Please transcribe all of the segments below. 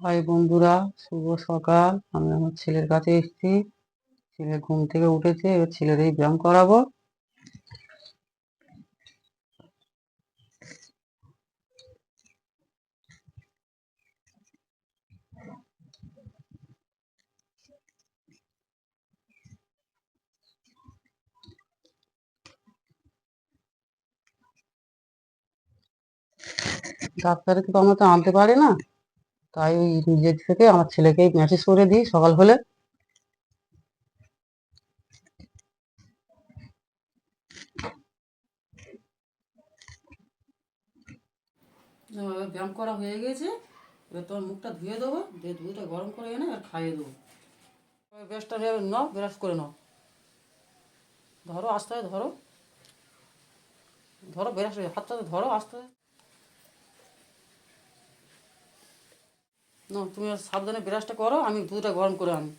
High বন্ধুরা, শুভ সকাল। আমি আমার ছেলের কাছে এসেছি। ছেলে ঘুম থেকে উঠেছে, এবার ছেলের এই ব্যায়াম করাবো। ডাক্তারকে তো আমরা তো আনতে পারি না? তাই ওই নিজের থেকে আমার ছেলেকে মেসেজ করে দিই সকাল হলে। ব্যায়াম করা হয়ে গেছে, এবার তোমার মুখটা ধুয়ে দেবো দিয়ে দুধটা গরম করে এনে আর খাইয়ে দেবো। ব্রাশটা নাও, ব্রাশ করে নাও। ধরো আস্তে আস্তে ধরো। ধরো ব্রাশ, হাতটা ধরো আস্তে। না, তুমি সাবধানে ব্রাশটা করো, আমি দুধটা গরম করে আনি।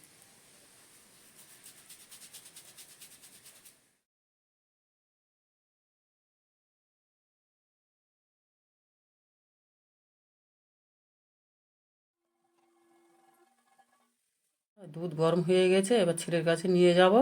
দুধ গরম হয়ে গেছে, এবার ছেলের কাছে নিয়ে যাব।